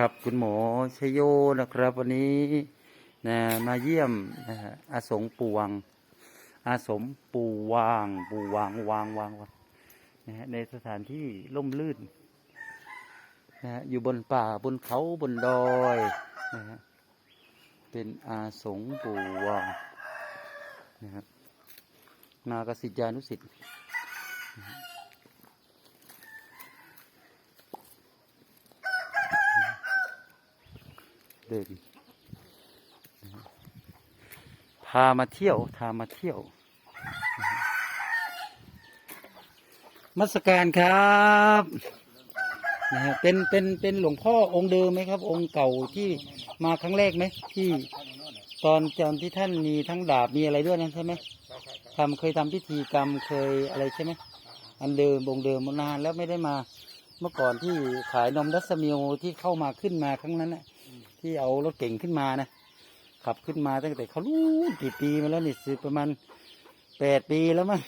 ครับคุณหมอชโยนะครับ วันนี้นะมาเยี่ยมนะฮะอาสงปูวัง อาสมปูวางปูวางวางวางวางนะฮะในสถานที่ร่มรื่นนะฮะอยู่บนป่าบนเขาบนดอยนะฮะเป็นอาสงปูวางนะฮะนากสิทธานุสิทธิ์ เดิน พามาเที่ยวพามาเที่ยว มัสการครับนะฮะเป็นเป็นเป็นหลวงพ่อองค์เดิมไหมครับ องค์เก่าที่มาครั้งแรกไหมที่ ตอนตอนที่ท่านมีทั้งดาบมีอะไรด้วยนั่นใช่ไหมทำเคยทำพิธีกรรมเคยอะไรใช่ไหมอันเดิมองค์เดิมมานานแล้วไม่ได้มาเมื่อก่อนที่ขายนมดัสมิโอที่เข้ามาขึ้นมาครั้งนั้นน่ะ ที่เอารถเก่งขึ้นมานะขับขึ้นมาตั้งแต่เขารู้กี่ปีมาแล้วนี่สิประมาณแปดปีแล้วมั้ง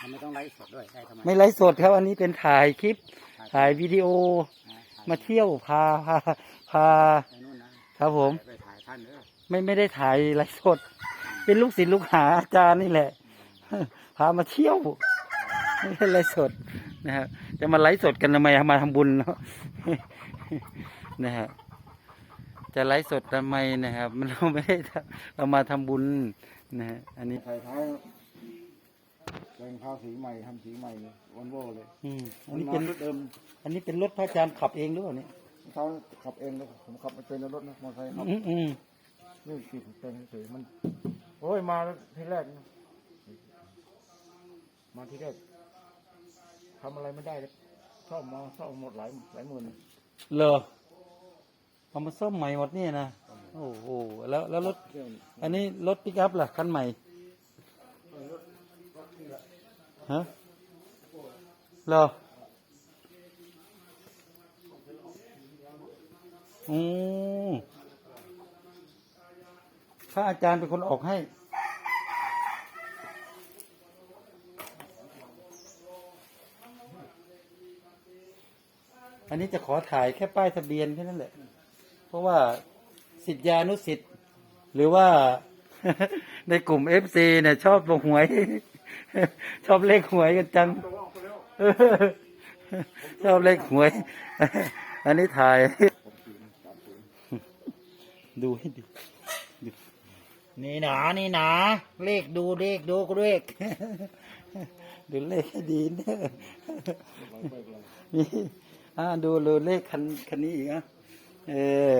มันไม่ต้องไลฟ์สดด้วยได้ทำไมไม่ไลฟ์สดครับอันนี้เป็นถ่ายคลิป ถ่ายวิดีโอมาเที่ยวพาพาพา ไปนู่นนะครับผม ไปถ่ายท่านเด้อไม่ไม่ได้ถ่ายไลฟ์สด เป็นลูกศิษย์ลูกหาอาจารย์นี่แหละ พามาเที่ยว ไม่ได้ไลฟ์สดนะครับจะมาไลฟ์สดกันทำไมมาทำบุญเนาะ นะฮะ จะไลฟ์สดทำไมนะครับ มันเราไม่ได้ทำเรามาทำบุญนะฮะอันนี้ ใส่ท้ายแต่งผ้าสีใหม่ทำสีใหม่วันโวเลยอืมอันมันนี้มาเป็นชุดเดิมอันนี้เป็นรถพระอาจารย์ขับเองหรือเปล่าเนี่ยเขาขับเองเลยผมขับไม่เป็นแล้วรถนะมอเตอร์ไซค์ครับอืมอืมนี่ขีดเป็นเฉยๆมันโอ้ยมาทีแรกนะมาทีแรกทำอะไรไม่ได้เลยซ่อมมาซ่อมหมดหลายหลายหมื่นเหรอ เอามาซ่อมใหม่หมดเนี่ยนะโอ้โหแล้วแล้วรถเครื่องอันนี้รถปิกอัพล่ะคันใหม่ฮะเหรออืมพระอาจารย์เป็นคนออกให้ อันนี้จะขอถ่ายแค่ป้ายทะเบียนแค่นั้นแหละ เพราะว่าสิทธิานุสิทธิ์หรือว่า ในกลุ่มเอฟซีเนี่ย ชอบลงหวย ชอบเลขหวยกันจังเออชอบเลขหวย อันนี้ถ่าย ดูให้ดีดูนี่หนา นี่หนา เลขดูเลขดูก็เลขดูเลขให้ดีเนี่ยนี่อ่าดูดูเลขคันคันนี้อีกอะ เออ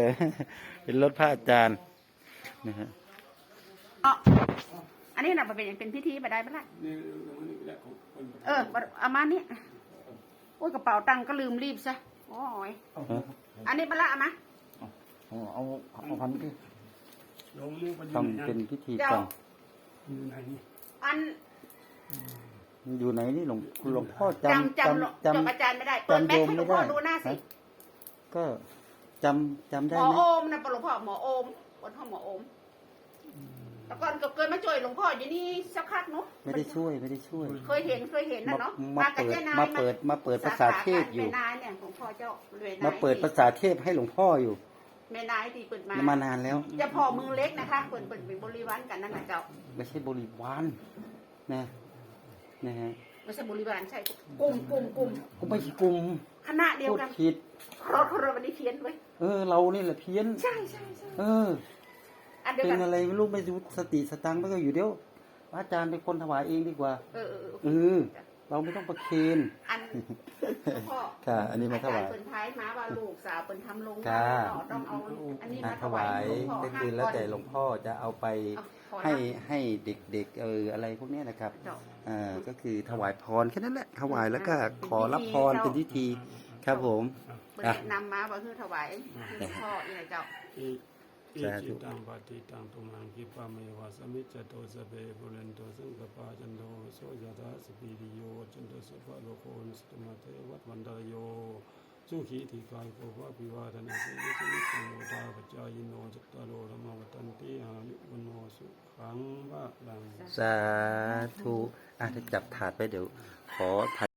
เป็นรถพระอาจารย์นะฮะอ๋ออันนี้น่ะมันเป็นเป็นพิธีไปได้ปะล่ะเออบัดเอามานี่โอ้ยกระเป๋าตังค์ก็ลืมรีบซะโอ้ยอันนี้ปะละเอามาเอาเอาเอาพันที่ทำเป็นพิธีกรรมอันอยู่ไหนนี่หลวงคุณหลวงพ่อจำจำจำจำอาจารย์ไม่ได้เปิดแม็กให้หลวงพ่อดูหน้าสิฮะก็ จำจำหได้มอไหมโอมนะปะหลวงพ่อหมอโอมบนห้องหมอโอมแต่ก่อนก็เคยมาช่วยหลวงพ่ออยู่นี่สักพักเนาะไม่ได้ช่วยไม่ได้ช่วย เคยเห็นเคยเห็นนะมาเนาะมากับเปิดจ๊นยมาเปิดมาเปิดภาษาเทศอยู่แม่นายเนี่ยหลวงพ่อเจ้าเวรนยมาเปิดภาษาเทพให้หลวงพ่ออยู่แม่นายที่เปิดมามานานแล้วจะพอมือเล็กนะคะเปิดเปิดเป็นบริวารกันนั่นนะเจ้าไม่ใช่บริวารนะนะฮะไม่ใช่บริวารใช่กลุ่มกลุ่มกลุ่มก็ไม่ใช่กลุ่มคณะเดียวพูดกันผิดรถรถวันนี้เพี้ยนไว้ยเออ เรานี่แหละเพี้ยน ใช่ใช่ใช่เออ อันเดียวเป็นกันอะไรไม่รู้ไม่รู้สติสตังค์ไม่ก็อยู่เดี๋ยวพระอาจารย์เป็นคนถวายเองดีกว่า เออเออเอเอออ เราไม่ต้องประเคนอันพ่อ ค่ะ อันนี้มาถวายอจรเปิดท้ายมาว่าลูกสาวเปิดทำลงค่ะต้องเอาอันนี้มามาถถวาวายยหลวงพ่อก็คือแล้วแต่หลวงพ่อจะเอาไปเอาพอให้นะให้เด็กๆเอออะไรพวกเนี้ยนะครับ เจ้า อ่าก็คือถวายพรแค่นั้นแหละถวายแล้วก็ขอรับพรเป็เป็นนพิพิธีธี ครับผมเปิดอะ แนะนำมาว่าคือถวายหลวงพ่อนี่แหละเจ้าอิสาธุ จิตังปฏิตังตุมังคิปะเมวะสมิจจโตสเปปุเรนโตสังกปาจันโทโสยถาสปีริโยจันโตสุภะโลโกนสตุมาเทวัตวันตรโยสุขีทีกายโกภะปิวาทนาสิริสนิจังโมตาปจจายโนจัตตารโอธรรมวัตันติอายุวันโนสุขังวะลัง สาธุอะถ้าจับถาดไปเดี๋ยว ขอถ่าย